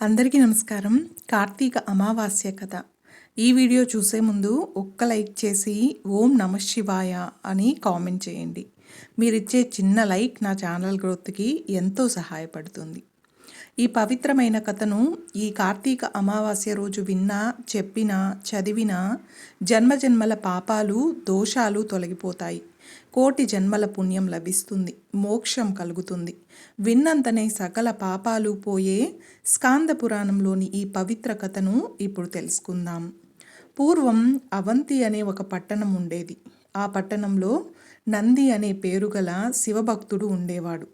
అందరికీ నమస్కారం. కార్తీక అమావాస్య కథ. ఈ వీడియో చూసే ముందు ఒక్క లైక్ చేసి ఓం నమ శివాయ అని కామెంట్ చేయండి. మీరిచ్చే చిన్న లైక్ నా ఛానల్ గ్రోత్కి ఎంతో సహాయపడుతుంది. ఈ పవిత్రమైన కథను ఈ కార్తీక అమావాస్య రోజు విన్నా చెప్పినా చదివినా జన్మజన్మల పాపాలు దోషాలు తొలగిపోతాయి. కోటి జన్మల పుణ్యం లభిస్తుంది మోక్షం కలుగుతుంది. విన్నంతనే సకల పాపాలు పోయే స్కాంద పురాణంలోని ఈ పవిత్ర కథను ఇప్పుడు తెలుసుకుందాం. పూర్వం అవంతి అనే ఒక పట్టణం ఉండేది. ఆ పట్టణంలో నంది అనే పేరుగల శివభక్తుడు ఉండేవాడు.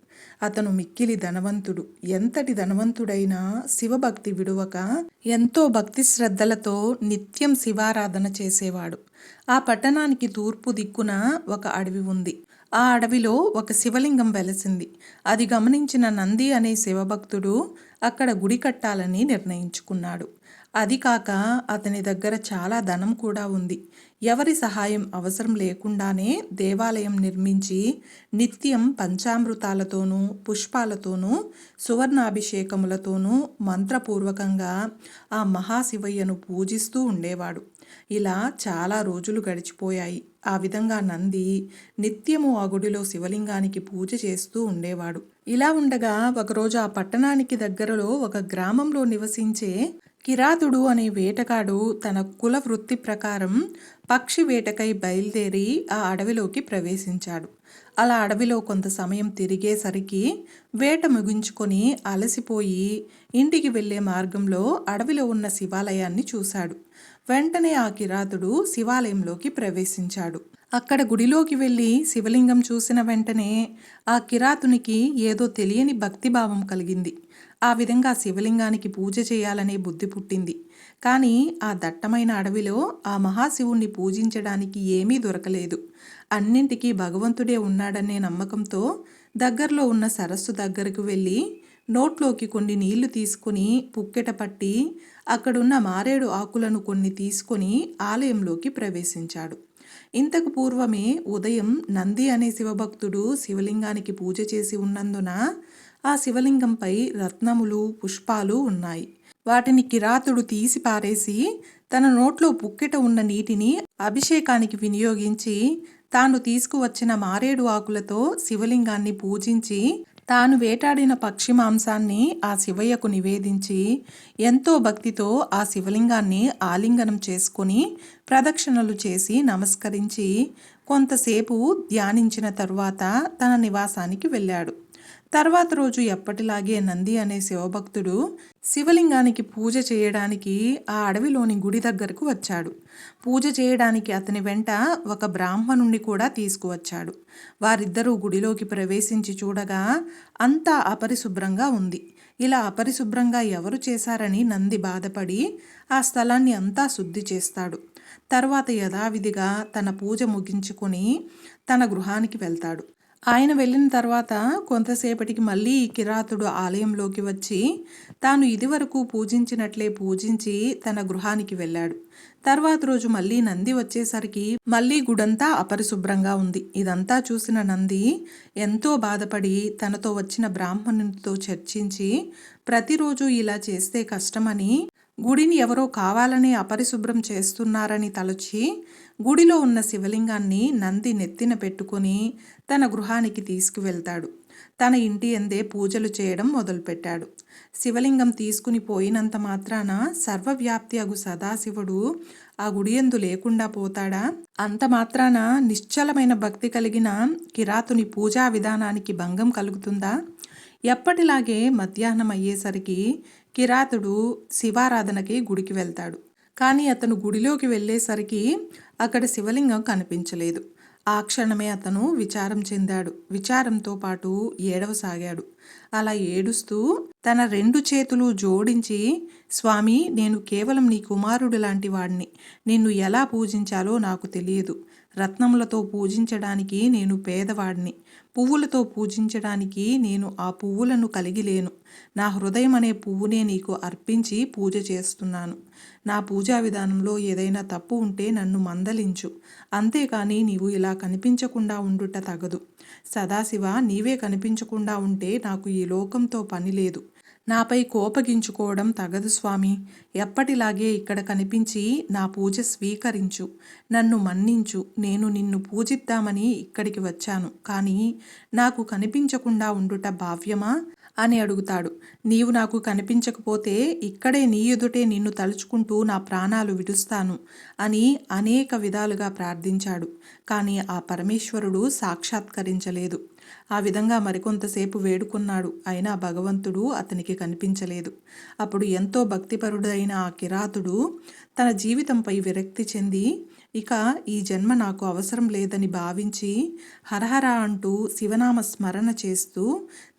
అతను మిక్కిలి ధనవంతుడు. ఎంతటి ధనవంతుడైనా శివభక్తి విడువక ఎంతో భక్తి శ్రద్ధలతో నిత్యం శివారాధన చేసేవాడు. ఆ పట్టణానికి తూర్పు దిక్కున ఒక అడవి ఉంది. ఆ అడవిలో ఒక శివలింగం వెలసింది. అది గమనించిన నంది అనే శివభక్తుడు అక్కడ గుడి కట్టాలని నిర్ణయించుకున్నాడు. అది కాక అతని దగ్గర చాలా ధనం కూడా ఉంది. ఎవరి సహాయం అవసరం లేకుండానే దేవాలయం నిర్మించి నిత్యం పంచామృతాలతోనూ పుష్పాలతోనూ సువర్ణాభిషేకములతోనూ మంత్రపూర్వకంగా ఆ మహాశివయ్యను పూజిస్తూ ఉండేవాడు. ఇలా చాలా రోజులు గడిచిపోయాయి. ఆ విధంగా నంది నిత్యము ఆ గుడిలో శివలింగానికి పూజ చేస్తూ ఉండేవాడు. ఇలా ఉండగా ఒకరోజు ఆ పట్టణానికి దగ్గరలో ఒక గ్రామంలో నివసించే కిరాతుడు అనే వేటగాడు తన కుల వృత్తి ప్రకారం పక్షి వేటకై బయలుదేరి ఆ అడవిలోకి ప్రవేశించాడు. అలా అడవిలో కొంత సమయం తిరిగేసరికి వేట ముగించుకొని అలసిపోయి ఇంటికి వెళ్ళే మార్గంలో అడవిలో ఉన్న శివాలయాన్ని చూశాడు. వెంటనే ఆ కిరాతుడు శివాలయంలోకి ప్రవేశించాడు. అక్కడ గుడిలోకి వెళ్ళి శివలింగం చూసిన వెంటనే ఆ కిరాతునికి ఏదో తెలియని భక్తిభావం కలిగింది. ఆ విధంగా శివలింగానికి పూజ చేయాలనే బుద్ధి పుట్టింది. కానీ ఆ దట్టమైన అడవిలో ఆ మహాశివుణ్ణి పూజించడానికి ఏమీ దొరకలేదు. అన్నింటికీ భగవంతుడే ఉన్నాడనే నమ్మకంతో దగ్గరలో ఉన్న సరస్సు దగ్గరకు వెళ్ళి నోట్లోకి కొన్ని నీళ్ళు తీసుకుని పుక్కెట పట్టి అక్కడున్న మారేడు ఆకులను కొన్ని తీసుకొని ఆలయంలోకి ప్రవేశించాడు. ఇంతకు పూర్వమే ఉదయం నంది అనే శివభక్తుడు శివలింగానికి పూజ చేసి ఉన్నందున ఆ శివలింగంపై రత్నములు పుష్పాలు ఉన్నాయి. వాటిని కిరాతుడు తీసి పారేసి తన నోట్లో పుక్కెట ఉన్న నీటిని అభిషేకానికి వినియోగించి తాను తీసుకువచ్చిన మారేడు ఆకులతో శివలింగాన్ని పూజించి తాను వేటాడిన పక్షి మాంసాన్ని ఆ శివయ్యకు నివేదించి ఎంతో భక్తితో ఆ శివలింగాన్ని ఆలింగనం చేసుకొని ప్రదక్షిణలు చేసి నమస్కరించి కొంతసేపు ధ్యానించిన తరువాత తన నివాసానికి వెళ్ళాడు. తర్వాత రోజు ఎప్పటిలాగే నంది అనే శివభక్తుడు శివలింగానికి పూజ చేయడానికి ఆ అడవిలోని గుడి దగ్గరకు వచ్చాడు. పూజ చేయడానికి అతని వెంట ఒక బ్రాహ్మణుణ్ణి కూడా తీసుకువచ్చాడు. వారిద్దరూ గుడిలోకి ప్రవేశించి చూడగా అంతా అపరిశుభ్రంగా ఉంది. ఇలా అపరిశుభ్రంగా ఎవరు చేశారని నంది బాధపడి ఆ స్థలాన్ని అంతా శుద్ధి చేస్తాడు. తర్వాత యథావిధిగా తన పూజ ముగించుకొని తన గృహానికి వెళ్తాడు. ఆయన వెళ్ళిన తర్వాత కొంతసేపటికి మళ్ళీ కిరాతుడు ఆలయంలోకి వచ్చి తాను ఇదివరకు పూజించినట్లే పూజించి తన గృహానికి వెళ్ళాడు. తర్వాత రోజు మళ్ళీ నంది వచ్చేసరికి మళ్ళీ గుడంతా అపరిశుభ్రంగా ఉంది. ఇదంతా చూసిన నంది ఎంతో బాధపడి తనతో వచ్చిన బ్రాహ్మణునితో చర్చించి ప్రతిరోజు ఇలా చేస్తే కష్టమని గుడిని ఎవరో కావాలనే అపరిశుభ్రం చేస్తున్నారని తలచి గుడిలో ఉన్న శివలింగాన్ని నంది నెత్తిన పెట్టుకొని తన గృహానికి తీసుకువెళ్తాడు. తన ఇంటి ఎందే పూజలు చేయడం మొదలుపెట్టాడు. శివలింగం తీసుకుని పోయినంత మాత్రాన సర్వవ్యాప్తి అగు సదాశివుడు ఆ గుడి ఎందు లేకుండా పోతాడా? అంత మాత్రాన నిశ్చలమైన భక్తి కలిగిన కిరాతుని పూజా విధానానికి భంగం కలుగుతుందా? ఎప్పటిలాగే మధ్యాహ్నం అయ్యేసరికి కిరాతుడు శివారాధనకి గుడికి వెళ్తాడు. కానీ అతను గుడిలోకి వెళ్ళేసరికి అక్కడ శివలింగం కనిపించలేదు. ఆ క్షణమే అతను విచారం చెందాడు. విచారంతో పాటు ఏడవసాగాడు. అలా ఏడుస్తూ తన రెండు చేతులు జోడించి స్వామి నేను కేవలం నీ కుమారుడు లాంటి వాడిని నిన్ను ఎలా పూజించాలో నాకు తెలియదు. రత్నములతో పూజించడానికి నేను పేదవాడిని పువ్వులతో పూజించడానికి నేను ఆ పువ్వులను కలిగి లేను. నా హృదయం అనే పువ్వునే నీకు అర్పించి పూజ చేస్తున్నాను. నా పూజా విధానంలో ఏదైనా తప్పు ఉంటే నన్ను మందలించు. అంతేకాని నీవు ఇలా కనిపించకుండా ఉండుట తగదు. సదాశివ నీవే కనిపించకుండా ఉంటే నాకు ఈ లోకంతో పని లేదు. నాపై కోపగించుకోవడం తగదు స్వామి. ఎప్పటిలాగే ఇక్కడ కనిపించి నా పూజ స్వీకరించు. నన్ను మన్నించు. నేను నిన్ను పూజిద్దామని ఇక్కడికి వచ్చాను. కానీ నాకు కనిపించకుండా ఉండుట భావ్యమా? అని అడుగుతాడు. నీవు నాకు కనిపించకపోతే ఇక్కడే నీ ఎదుటే నిన్ను తలుచుకుంటూ నా ప్రాణాలు విడుస్తాను అని అనేక విధాలుగా ప్రార్థించాడు. కానీ ఆ పరమేశ్వరుడు సాక్షాత్కరించలేదు. ఆ విధంగా మరికొంతసేపు వేడుకున్నాడు. అయినా భగవంతుడు అతనికి కనిపించలేదు. అప్పుడు ఎంతో భక్తిపరుడైన ఆ కిరాతుడు తన జీవితంపై విరక్తి చెంది ఇక ఈ జన్మ నాకు అవసరం లేదని భావించి హరహర అంటూ శివనామ స్మరణ చేస్తూ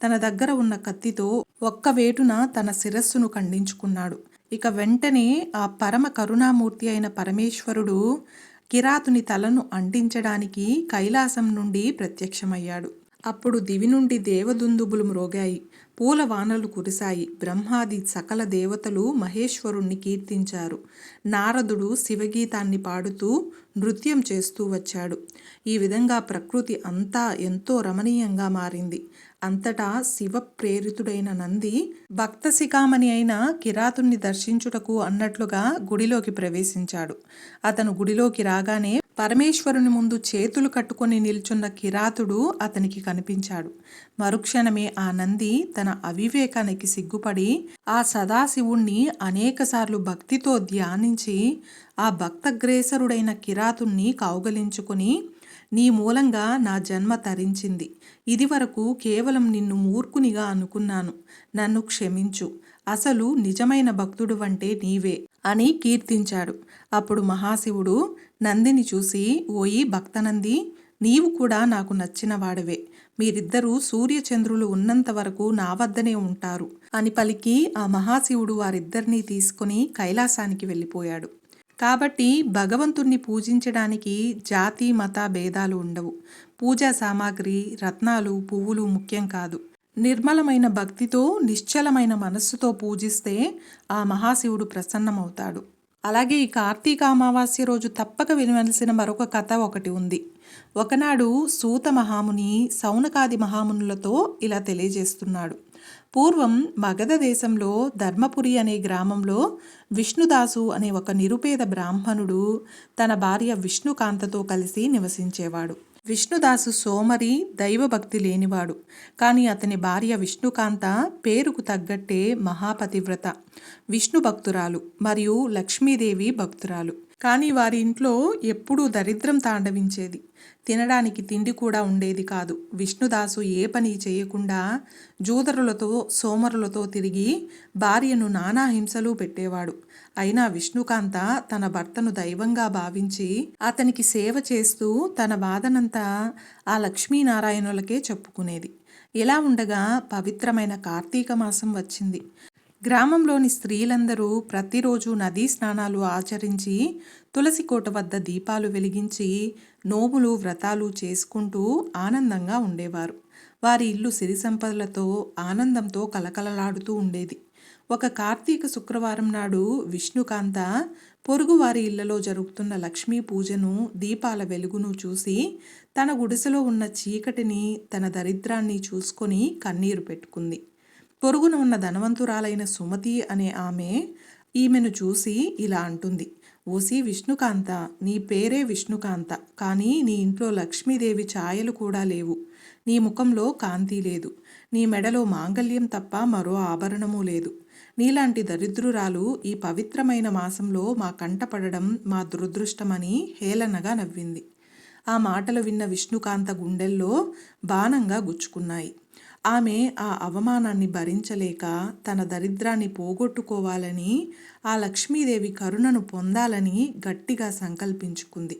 తన దగ్గర ఉన్న కత్తితో ఒక్క వేటున తన శిరస్సును ఖండించుకున్నాడు. ఇక వెంటనే ఆ పరమ కరుణామూర్తి అయిన పరమేశ్వరుడు కిరాతుని తలను అంటించడానికి కైలాసం నుండి ప్రత్యక్షమయ్యాడు. అప్పుడు దివి నుండి దేవదుందుబులు మ్రోగాయి. పూల వానలు కురిశాయి. బ్రహ్మాది సకల దేవతలు మహేశ్వరుణ్ణి కీర్తించారు. నారదుడు శివగీతాన్ని పాడుతూ నృత్యం చేస్తూ వచ్చాడు. ఈ విధంగా ప్రకృతి అంతా ఎంతో రమణీయంగా మారింది. అంతటా శివ ప్రేరితుడైన నంది భక్త శిఖామణి అయిన కిరాతుణ్ణి దర్శించుటకు అన్నట్లుగా గుడిలోకి ప్రవేశించాడు. అతను గుడిలోకి రాగానే పరమేశ్వరుని ముందు చేతులు కట్టుకొని నిల్చున్న కిరాతుడు అతనికి కనిపించాడు. మరుక్షణమే ఆ నంది తన అవివేకానికి సిగ్గుపడి ఆ సదాశివుణ్ణి అనేకసార్లు భక్తితో ధ్యానించి ఆ భక్తగ్రేసరుడైన కిరాతుణ్ణి కౌగలించుకుని నీ మూలంగా నా జన్మ తరించింది. ఇదివరకు కేవలం నిన్ను మూర్ఖునిగా అనుకున్నాను. నన్ను క్షమించు. అసలు నిజమైన భక్తుడు అంటే నీవే అని కీర్తించాడు. అప్పుడు మహాశివుడు నందిని చూసి ఓయి భక్తనంది నీవు కూడా నాకు నచ్చిన వాడవే. మీరిద్దరూ సూర్యచంద్రులు ఉన్నంత వరకు నా వద్దనే ఉంటారు అని పలికి ఆ మహాశివుడు వారిద్దరినీ తీసుకుని కైలాసానికి వెళ్ళిపోయాడు. కాబట్టి భగవంతుణ్ణి పూజించడానికి జాతి మత భేదాలు ఉండవు. పూజా సామాగ్రి రత్నాలు పువ్వులు ముఖ్యం కాదు. నిర్మలమైన భక్తితో నిశ్చలమైన మనస్సుతో పూజిస్తే ఆ మహాశివుడు ప్రసన్నమవుతాడు. అలాగే ఈ కార్తీక అమావాస్య రోజు తప్పక వినవలసిన మరొక కథ ఒకటి ఉంది. ఒకనాడు సూత మహాముని సౌనకాది మహామునులతో ఇలా తెలియజేస్తున్నాడు. పూర్వం మగధ దేశంలో ధర్మపురి అనే గ్రామంలో విష్ణుదాసు అనే ఒక నిరుపేద బ్రాహ్మణుడు తన భార్య విష్ణుకాంతతో కలిసి నివసించేవాడు. విష్ణుదాసు సోమరి దైవభక్తి లేనివాడు. కానీ అతని భార్య విష్ణుకాంత పేరుకు తగ్గట్టే మహాపతివ్రత. విష్ణు భక్తురాలు మరియు లక్ష్మీదేవి భక్తురాలు. కానీ వారి ఇంట్లో ఎప్పుడూ దరిద్రం తాండవించేది. తినడానికి తిండి కూడా ఉండేది కాదు. విష్ణుదాసు ఏ పని చేయకుండా జూదరులతో సోమరులతో తిరిగి భార్యను నానా హింసలు పెట్టేవాడు. అయినా విష్ణుకాంత తన భర్తను దైవంగా భావించి అతనికి సేవ చేస్తూ తన బాధనంతా ఆ లక్ష్మీనారాయణులకే చెప్పుకునేది. ఇలా ఉండగా పవిత్రమైన కార్తీక మాసం వచ్చింది. గ్రామంలోని స్త్రీలందరూ ప్రతిరోజు నదీ స్నానాలు ఆచరించి తులసి కోట వద్ద దీపాలు వెలిగించి నోములు వ్రతాలు చేసుకుంటూ ఆనందంగా ఉండేవారు. వారి ఇల్లు సిరి సంపదలతో ఆనందంతో కలకలలాడుతూ ఉండేది. ఒక కార్తీక శుక్రవారం నాడు విష్ణుకాంత పొరుగు వారి ఇళ్ళలో జరుగుతున్న లక్ష్మీ పూజను దీపాల వెలుగును చూసి తన గుడిసెలో ఉన్న చీకటిని తన దరిద్రాన్ని చూసుకొని కన్నీరు పెట్టుకుంది. పొరుగున ఉన్న ధనవంతురాలైన సుమతి అనే ఆమె ఈమెను చూసి ఇలా అంటుంది. ఓసి విష్ణుకాంత నీ పేరే విష్ణుకాంత కానీ నీ ఇంట్లో లక్ష్మీదేవి ఛాయలు కూడా లేవు. నీ ముఖంలో కాంతి లేదు. నీ మెడలో మాంగల్యం తప్ప మరో ఆభరణము లేదు. నీలాంటి దరిద్రురాలు ఈ పవిత్రమైన మాసంలో మా కంటపడడం మా దురదృష్టమని హేళనగా నవ్వింది. ఆ మాటలు విన్న విష్ణుకాంత గుండెల్లో బాణంగా గుచ్చుకున్నాయి. ఆమె ఆ అవమానాన్ని భరించలేక తన దరిద్రాన్ని పోగొట్టుకోవాలని ఆ లక్ష్మీదేవి కరుణను పొందాలని గట్టిగా సంకల్పించుకుంది.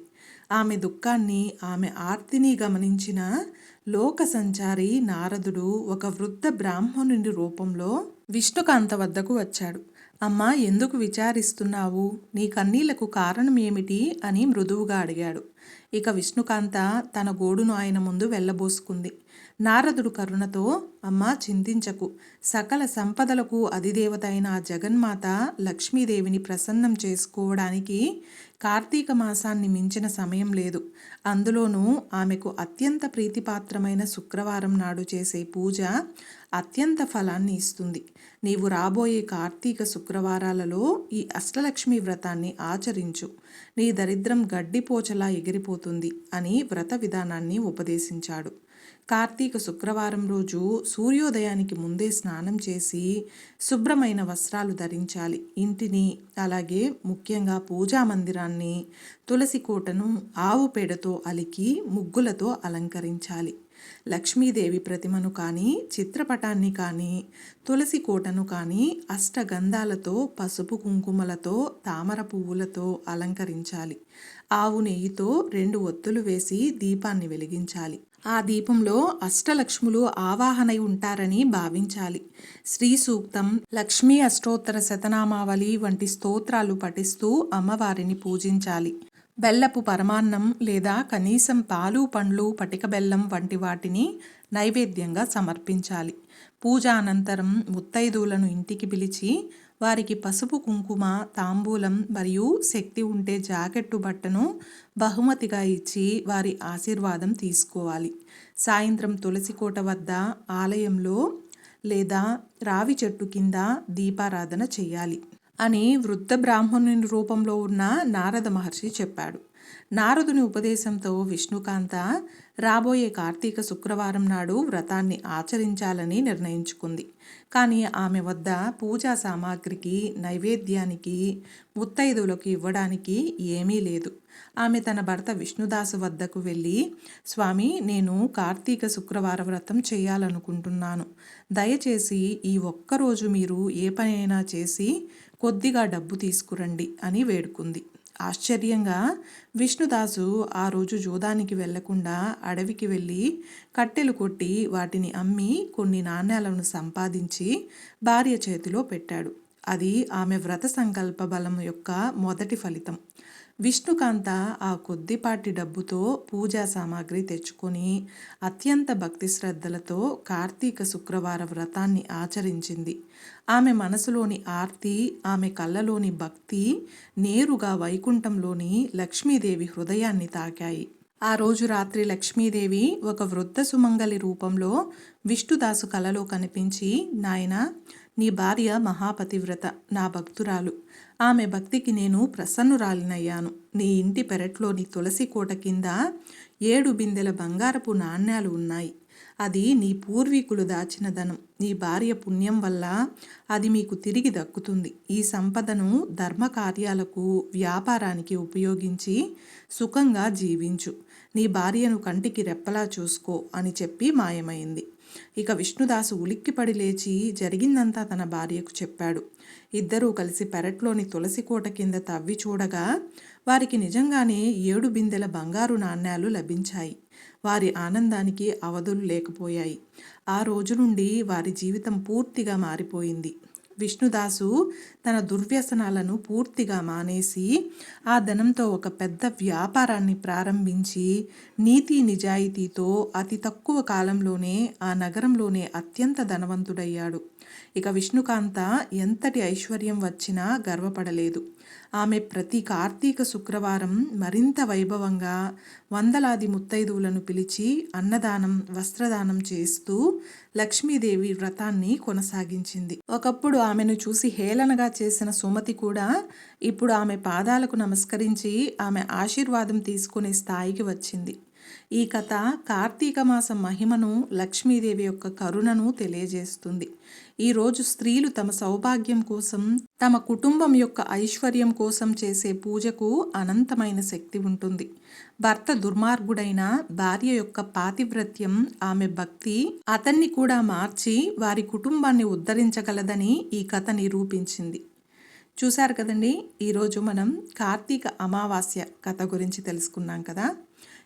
ఆమె దుఃఖాన్ని ఆమె ఆర్తిని గమనించిన లోక సంచారి నారదుడు ఒక వృద్ధ బ్రాహ్మణుని రూపంలో విష్ణుకాంత వద్దకు వచ్చాడు. అమ్మా ఎందుకు విచారిస్తున్నావు? నీ కన్నీళ్ళకు కారణం ఏమిటి? అని మృదువుగా అడిగాడు. ఇక విష్ణుకాంత తన గోడును ఆయన ముందు వెళ్ళబోసుకుంది. నారదుడు కరుణతో అమ్మా చింతించకు. సకల సంపదలకు అధిదేవత అయిన ఆ జగన్మాత లక్ష్మీదేవిని ప్రసన్నం చేసుకోవడానికి కార్తీక మాసాన్ని మించిన సమయం లేదు. అందులోనూ ఆమెకు అత్యంత ప్రీతిపాత్రమైన శుక్రవారం నాడు చేసే పూజ అత్యంత ఫలాన్ని ఇస్తుంది. నీవు రాబోయే కార్తీక శుక్రవారాలలో ఈ అష్టలక్ష్మి వ్రతాన్ని ఆచరించు. నీ దరిద్రం గడ్డిపోచలా ఎగిరిపోతుంది అని వ్రత విధానాన్ని ఉపదేశించాడు. కార్తీక శుక్రవారం రోజు సూర్యోదయానికి ముందే స్నానం చేసి శుభ్రమైన వస్త్రాలు ధరించాలి. ఇంటిని అలాగే ముఖ్యంగా పూజా మందిరాన్ని తులసి కోటను ఆవు పేడతో అలికి ముగ్గులతో అలంకరించాలి. లక్ష్మీదేవి ప్రతిమను కానీ చిత్రపటాన్ని కానీ తులసి కోటను కానీ అష్టగంధాలతో పసుపు కుంకుమలతో తామర పువ్వులతో అలంకరించాలి. ఆవు నెయ్యితో రెండు ఒత్తులు వేసి దీపాన్ని వెలిగించాలి. ఆ దీపంలో అష్టలక్ష్ములు ఆవాహనై ఉంటారని భావించాలి. శ్రీ సూక్తం లక్ష్మీ అష్టోత్తర శతనామావళి వంటి స్తోత్రాలు పఠిస్తూ అమ్మవారిని పూజించాలి. బెల్లపు పరమాన్నం లేదా కనీసం పాలు పండ్లు పటిక బెల్లం వంటి వాటిని నైవేద్యంగా సమర్పించాలి. పూజ అనంతరం ముత్తైదువులను ఇంటికి పిలిచి వారికి పసుపు కుంకుమ తాంబూలం మరియు శక్తి ఉంటే జాకెట్టు బట్టను బహుమతిగా ఇచ్చి వారి ఆశీర్వాదం తీసుకోవాలి. సాయంత్రం తులసికోట వద్ద ఆలయంలో లేదా రావి చెట్టు కింద దీపారాధన చేయాలి. అని వృద్ధ బ్రాహ్మణుని రూపంలో ఉన్న నారద మహర్షి చెప్పాడు. నారదుని ఉపదేశంతో విష్ణుకాంత రాబోయే కార్తీక శుక్రవారం నాడు వ్రతాన్ని ఆచరించాలని నిర్ణయించుకుంది. కానీ ఆమె వద్ద పూజా సామాగ్రికి నైవేద్యానికి ముత్తైదులకు ఇవ్వడానికి ఏమీ లేదు. ఆమె తన భర్త విష్ణుదాసు వద్దకు వెళ్ళి స్వామి నేను కార్తీక శుక్రవార వ్రతం చేయాలనుకుంటున్నాను. దయచేసి ఈ ఒక్కరోజు మీరు ఏ పనైనా చేసి కొద్దిగా డబ్బు తీసుకురండి అని వేడుకుంది. ఆశ్చర్యంగా విష్ణుదాసు ఆ రోజు జూదానికి వెళ్ళకుండా అడవికి వెళ్ళి కట్టెలు కొట్టి వాటిని అమ్మి కొన్ని నాణ్యాలను సంపాదించి భార్య చేతిలో పెట్టాడు. అది ఆమె వ్రత సంకల్ప బలం యొక్క మొదటి ఫలితం. విష్ణుకాంత ఆ కొద్దిపాటి డబ్బుతో పూజా సామాగ్రి తెచ్చుకొని అత్యంత భక్తి శ్రద్ధలతో కార్తీక శుక్రవార వ్రతాన్ని ఆచరించింది. ఆమె మనసులోని ఆర్తి ఆమె కళ్ళలోని భక్తి నేరుగా వైకుంఠంలోని లక్ష్మీదేవి హృదయాన్ని తాకాయి. ఆ రోజు రాత్రి లక్ష్మీదేవి ఒక వృద్ధ సుమంగలి రూపంలో విష్ణుదాసు కలలో కనిపించి నాయన నీ భార్య మహాపతివ్రత. నా భక్తురాలు. ఆమె భక్తికి నేను ప్రసన్నురాలినయ్యాను. నీ ఇంటి పెరట్లోని తులసి కోట కింద ఏడు బిందెల బంగారపు నాణ్యాలు ఉన్నాయి. అది నీ పూర్వీకులు దాచిన ధనం. నీ భార్య పుణ్యం వల్ల అది మీకు తిరిగి దక్కుతుంది. ఈ సంపదను ధర్మ కార్యాలకు వ్యాపారానికి ఉపయోగించి సుఖంగా జీవించు. నీ భార్యను కంటికి రెప్పలా చూసుకో అని చెప్పి మాయమైంది. ఇక విష్ణుదాసు ఉలిక్కిపడి లేచి జరిగిందంతా తన భార్యకు చెప్పాడు. ఇద్దరూ కలిసి పెరట్లోని తులసి కోట కింద తవ్వి చూడగా వారికి నిజంగానే ఏడు బిందెల బంగారు నాణ్యాలు లభించాయి. వారి ఆనందానికి అవధులు లేకపోయాయి. ఆ రోజు నుండి వారి జీవితం పూర్తిగా మారిపోయింది. విష్ణుదాసు తన దుర్వ్యసనాలను పూర్తిగా మానేసి ఆ ధనంతో ఒక పెద్ద వ్యాపారాన్ని ప్రారంభించి నీతి నిజాయితీతో అతి తక్కువ కాలంలోనే ఆ నగరంలోనే అత్యంత ధనవంతుడయ్యాడు. ఇక విష్ణుకాంత ఎంతటి ఐశ్వర్యం వచ్చినా గర్వపడలేదు. ఆమె ప్రతి కార్తీక శుక్రవారం మరింత వైభవంగా వందలాది ముత్తైదువులను పిలిచి అన్నదానం వస్త్రదానం చేస్తూ లక్ష్మీదేవి వ్రతాన్ని కొనసాగించింది. ఒకప్పుడు ఆమెను చూసి హేళనగా చేసిన సుమతి కూడా ఇప్పుడు ఆమె పాదాలకు నమస్కరించి ఆమె ఆశీర్వాదం తీసుకునే స్థాయికి వచ్చింది. ఈ కథ కార్తీక మాసం మహిమను లక్ష్మీదేవి యొక్క కరుణను తెలియజేస్తుంది. ఈరోజు స్త్రీలు తమ సౌభాగ్యం కోసం తమ కుటుంబం యొక్క ఐశ్వర్యం కోసం చేసే పూజకు అనంతమైన శక్తి ఉంటుంది. భర్త దుర్మార్గుడైన భార్య యొక్క పాతివ్రత్యం ఆమె భక్తి అతన్ని కూడా మార్చి వారి కుటుంబాన్ని ఉద్ధరించగలదని ఈ కథ నిరూపించింది. చూశారు కదండి? ఈరోజు మనం కార్తీక అమావాస్య కథ గురించి తెలుసుకున్నాం కదా?